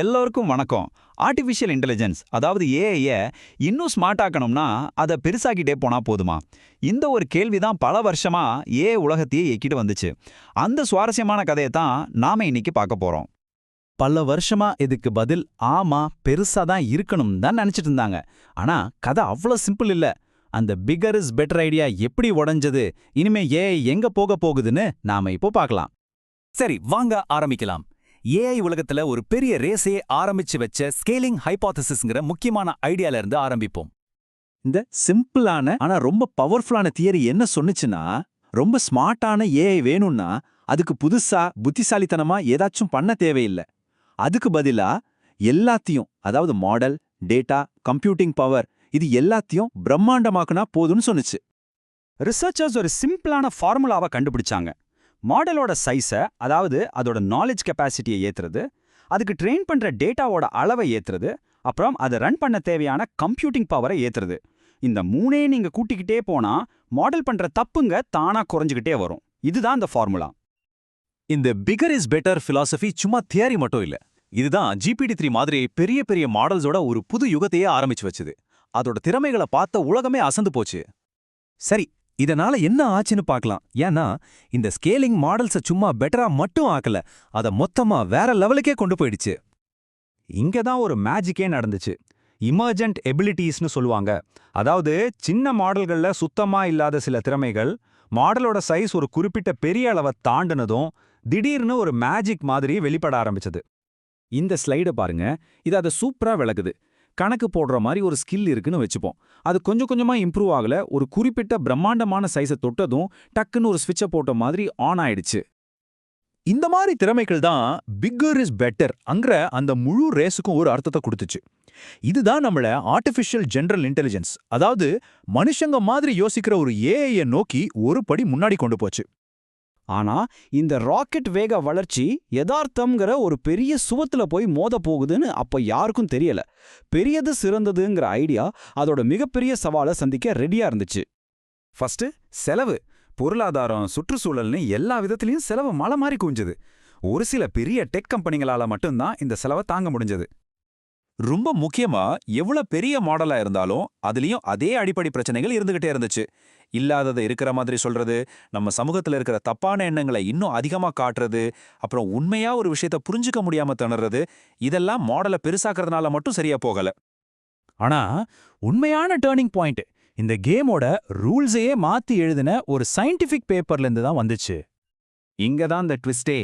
எல்லோருக்கும் வணக்கம். Artificial intelligence அதாவது ஏஐயை இன்னும் ஸ்மார்ட் ஆக்கணும்னா அதை பெருசாக்கிட்டே போனா போதுமா? இந்த ஒரு கேள்வி தான் பல வருஷமா ஏ உலகத்தையே எக்கிட்டு வந்துச்சு. அந்த சுவாரஸ்யமான கதையை தான் நாம இன்னைக்கு பார்க்க போறோம். பல வருஷமா இதுக்கு பதில் ஆமா பெருசா தான் இருக்கணும் தான் நினைச்சிட்டு இருந்தாங்க. ஆனா கதை அவ்வளோ சிம்பிள் இல்ல. அந்த பிகர் இஸ் பெட்டர் ஐடியா எப்படி உடைஞ்சது? இனிமே ஏஐ எங்க போக போகுதுன்னு நாம இப்போ பார்க்கலாம். சரி வாங்க ஆரம்பிக்கலாம். ஏஐ உலகத்துல ஒரு பெரிய ரேஸையே ஆரம்பிச்சு வச்ச ஸ்கேலிங் ஹைபாத்தசிஸ்ங்கிற முக்கியமான ஐடியால இருந்து ஆரம்பிப்போம். இந்த சிம்பிளான ஆனா ரொம்ப பவர்ஃபுல்லான தியரி என்ன சொன்னுச்சுன்னா ரொம்ப ஸ்மார்ட்டான ஏஐ வேணும்னா அதுக்கு புதுசா புத்திசாலித்தனமா ஏதாச்சும் பண்ண தேவையில்லை. அதுக்கு பதிலா எல்லாத்தையும் அதாவது மாடல் டேட்டா கம்ப்யூட்டிங் பவர் இது எல்லாத்தையும் பிரம்மாண்டமாக்குனா போதும்னு சொன்னுச்சு. ரிசர்ச்சர்ஸ் ஒரு சிம்பிளான ஃபார்முலாவை கண்டுபிடிச்சாங்க. மாடலோட சைஸை அதாவது அதோட நாலேஜ் கெப்பாசிட்டியை ஏத்துறது அதுக்கு ட்ரெயின் பண்ற டேட்டாவோட அளவை ஏத்துறது அப்புறம் அதை ரன் பண்ண தேவையான கம்ப்யூட்டிங் பவரை ஏத்துறது. இந்த மூணே நீங்க கூட்டிக்கிட்டே போனா மாடல் பண்ற தப்புங்க தானா குறைஞ்சிக்கிட்டே வரும். இதுதான் இந்த ஃபார்முலா இந்த பிகர் இஸ் பெட்டர் ஃபிலாசபி சும்மா தியரி மட்டும் இல்ல. இதுதான் ஜிபிடி த்ரீ மாதிரி பெரிய பெரிய மாடல்ஸோட ஒரு புது யுகத்தையே ஆரம்பிச்சு வச்சுது. அதோட திறமைகளை பார்த்த உலகமே அசந்து போச்சு. சரி இதனால என்ன ஆச்சுன்னு பார்க்கலாம். ஏன்னா இந்த ஸ்கேலிங் மாடல்ஸ சும்மா பெட்டரா மட்டும் ஆக்கல. அத மொத்தமா வேற லெவலுக்கே கொண்டு போயிடுச்சு. இங்க தான் ஒரு மேஜிக்கே நடந்துச்சு. இமர்ஜென்ட் எபிலிட்டிஸ்னு சொல்லுவாங்க. அதாவது சின்ன மாடல்கள்ல சுத்தமா இல்லாத சில திறமைகள் மாடலோட சைஸ் ஒரு குறிப்பிட்ட பெரிய அளவை தாண்டுனதும் திடீர்னு ஒரு மேஜிக் மாதிரி வெளிப்பட ஆரம்பிச்சது. இந்த ஸ்லைடை பாருங்க. இது அதை சூப்பரா விளக்குது. கணக்கு போடுற மாதிரி ஒரு ஸ்கில் இருக்குன்னு வச்சுப்போம். அது கொஞ்சம் கொஞ்சமா இம்ப்ரூவ் ஆகல ஒரு குறிப்பிட்ட பிரம்மாண்டமான சைஸை தொட்டதும் டக்குன்னு ஒரு ஸ்விட்சை போட்ட மாதிரி ஆன் ஆயிடுச்சு. இந்த மாதிரி திறமைகள் தான் பிக்கர் இஸ் பெட்டர் அங்கிற அந்த முழு ரேஸுக்கும் ஒரு அர்த்தத்தை கொடுத்துச்சு. இதுதான் நம்மள ஆர்டிஃபிஷியல் ஜெனரல் இன்டெலிஜென்ஸ் அதாவது மனுஷங்க மாதிரி யோசிக்கிற ஒரு ஏஐய நோக்கி ஒரு படி முன்னாடி கொண்டு போச்சு. ஆனா இந்த ராக்கெட் வேக வளர்ச்சி யதார்த்தம்ங்கிற ஒரு பெரிய சுவத்துல போய் மோத போகுதுன்னு அப்ப யாருக்கும் தெரியல. பெரியது சிறந்ததுங்கிற ஐடியா அதோட மிகப்பெரிய சவாலை சந்திக்க ரெடியா இருந்துச்சு. ஃபர்ஸ்ட் செலவு. பொருளாதாரம் சுற்றுச்சூழல்னு எல்லா விதத்திலையும் செலவு மலை மாறி குவிஞ்சது. ஒரு சில பெரிய டெக் கம்பெனிகளால மட்டும்தான் இந்த செலவை தாங்க முடிஞ்சது. ரொம்ப முக்கியமா எவ்வளவு பெரிய மாடலா இருந்தாலும் அதுலயும் அதே அடிப்படை பிரச்சனைகள் இருந்துகிட்டே இருந்துச்சு. இல்லாததை இருக்கிற மாதிரி சொல்றது நம்ம சமூகத்துல இருக்கிற தப்பான எண்ணங்களை இன்னும் அதிகமா காட்டுறது அப்புறம் உண்மையா ஒரு விஷயத்த புரிஞ்சுக்க முடியாம திணறது இதெல்லாம் மாடலை பெருசாக்குறதுனால மட்டும் சரியா போகல. ஆனா உண்மையான டேர்னிங் பாயிண்ட் இந்த கேமோட ரூல்ஸையே மாத்தி எழுதின ஒரு சயின்டிஃபிக் பேப்பர்ல இருந்து தான் வந்துச்சு. இங்க தான் இந்த ட்விஸ்டே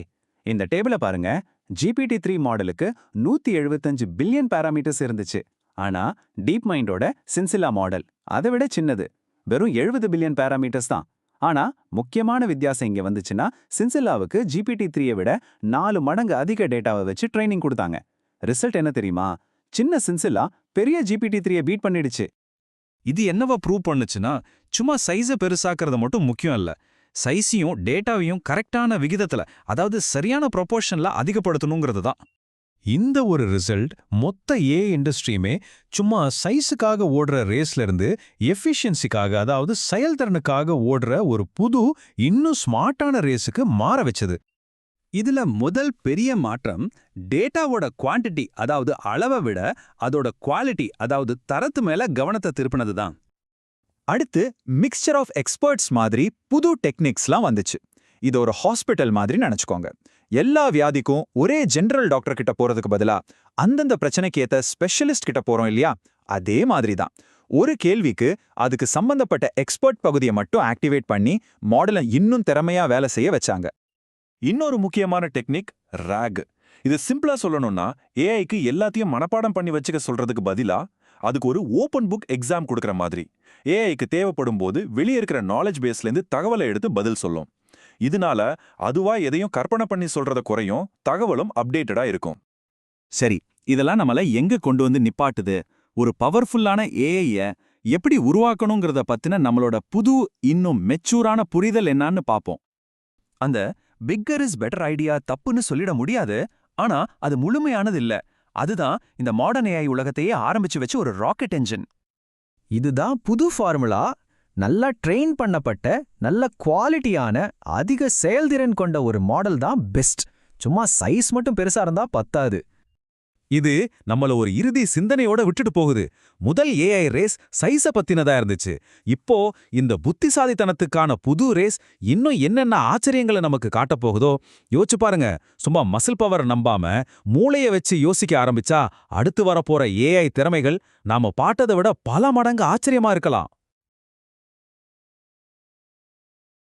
இந்த டேபிளை பாருங்க. ஜிபிடி த்ரீ மாடலுக்கு நூத்தி எழுபத்தஞ்சு பில்லியன் பாராமீட்டர்ஸ் இருந்துச்சு. ஆனா டீப் மைண்டோட சின்சிலா மாடல் அதை விட சின்னது. வெறும் எழுபது பில்லியன் பாராமீட்டர்ஸ் தான். ஆனா முக்கியமான வித்தியாசம் இங்க வந்துச்சுன்னா சின்சில்லாவுக்கு ஜிபிடி த்ரீயை விட நாலு மடங்கு அதிக டேட்டாவை வச்சு ட்ரைனிங் கொடுத்தாங்க. ரிசல்ட் என்ன தெரியுமா? சின்ன சின்சில்லா பெரிய ஜிபிடி த்ரீயை பீட் பண்ணிடுச்சு. இது என்னவா ப்ரூவ் பண்ணுச்சுன்னா சும்மா சைஸை பெருசாக்குறது மட்டும் முக்கியம் இல்ல. சைஸையும் டேட்டாவையும் கரெக்டான விகிதத்துல அதாவது சரியான ப்ரொபோர்ஷனில் அதிகப்படுத்தணுங்கிறது தான். இந்த ஒரு ரிசல்ட் மொத்த ஏ இண்டஸ்ட்ரியுமே சும்மா சைஸுக்காக ஓடுற ரேஸ்ல இருந்து எஃபிஷியன்சிக்காக அதாவது செயல்திறனுக்காக ஓடுற ஒரு புது இன்னும் ஸ்மார்ட்டான ரேஸுக்கு மாற வச்சது. இதுல முதல் பெரிய மாற்றம் டேட்டாவோட குவாண்டிட்டி அதாவது அளவை விட அதோட குவாலிட்டி அதாவது தரத்து மேல கவனத்தை திருப்பினது தான். அடுத்து மிக்சர் ஆஃப் எக்ஸ்பர்ட்ஸ் மாதிரி புது டெக்னிக்ஸ்லாம் வந்துச்சு. இது ஒரு ஹாஸ்பிட்டல் மாதிரி நினைச்சுக்கோங்க. எல்லா வியாதிக்கும் ஒரே ஜென்ரல் டாக்டர் கிட்ட போறதுக்கு பதிலா அந்தந்த பிரச்சனைக்கு ஏத்த ஸ்பெஷலிஸ்ட் கிட்ட போறோம் இல்லையா? அதே மாதிரி தான். ஒரு கேள்விக்கு அதுக்கு சம்பந்தப்பட்ட எக்ஸ்பர்ட் பகுதியை மட்டும் ஆக்டிவேட் பண்ணி மாடலை இன்னும் திறமையா வேலை செய்ய வச்சாங்க. இன்னொரு முக்கியமான டெக்னிக் ராக் இது சிம்பிளா சொல்லணும்னா ஏஐக்கு எல்லாத்தையும் மனப்பாடம் பண்ணி வச்சுக்க சொல்றதுக்கு பதிலா அதுக்கு ஒரு ஓபன் புக் எக்ஸாம் கொடுக்குற மாதிரி. ஏஐக்கு தேவைப்படும் போது வெளியே இருக்கிற நாலேஜ் பேஸ்ல இருந்து தகவலை எடுத்து பதில் சொல்லும். இதனால அதுவா எதையும் கற்பனை பண்ணி சொல்றத குறையும் தகவலும் அப்டேட்டடா இருக்கும். சரி இதெல்லாம் நம்மள எங்க கொண்டு வந்து நிப்பாட்டுது? ஒரு பவர்ஃபுல்லான ஏஐய எப்படி உருவாக்கணுங்கிறத பத்தின நம்மளோட புது இன்னும் மெச்சூரான புரிதல் என்னான்னு பாப்போம். அந்த பிக்கர் இஸ் பெட்டர் ஐடியா தப்புன்னு சொல்லிட முடியாது ஆனா அது முழுமையானது இல்ல. அதுதான் இந்த மாடர்ன் ஏஐ உலகத்தையே ஆரம்பிச்சு வச்ச ஒரு ராக்கெட் என்ஜின் இதுதான் புது ஃபார்முலா நல்லா ட்ரெயின் பண்ணப்பட்ட நல்ல குவாலிட்டியான அதிக செயல்திறன் கொண்ட ஒரு மாடல் தான் பெஸ்ட் சும்மா சைஸ் மட்டும் பெருசா இருந்தா பத்தாது. இது நம்மள ஒரு இறுதி சிந்தனையோட விட்டுட்டு போகுது. முதல் ஏஐ ரேஸ் சைஸ பத்தினதா இருந்துச்சு. இப்போ இந்த புத்திசாலித்தனத்துக்கான புது ரேஸ் இன்னும் என்னென்ன ஆச்சரியங்களை நமக்கு காட்டப் போகுதோ யோசிச்சு பாருங்க. சும்மா மசில் பவர் நம்பாம மூளைய வச்சு யோசிக்க ஆரம்பிச்சா அடுத்து வரப்போற ஏஐ திறமைகள் நாம பாட்டதை விட பல மடங்கு ஆச்சரியமா இருக்கலாம்.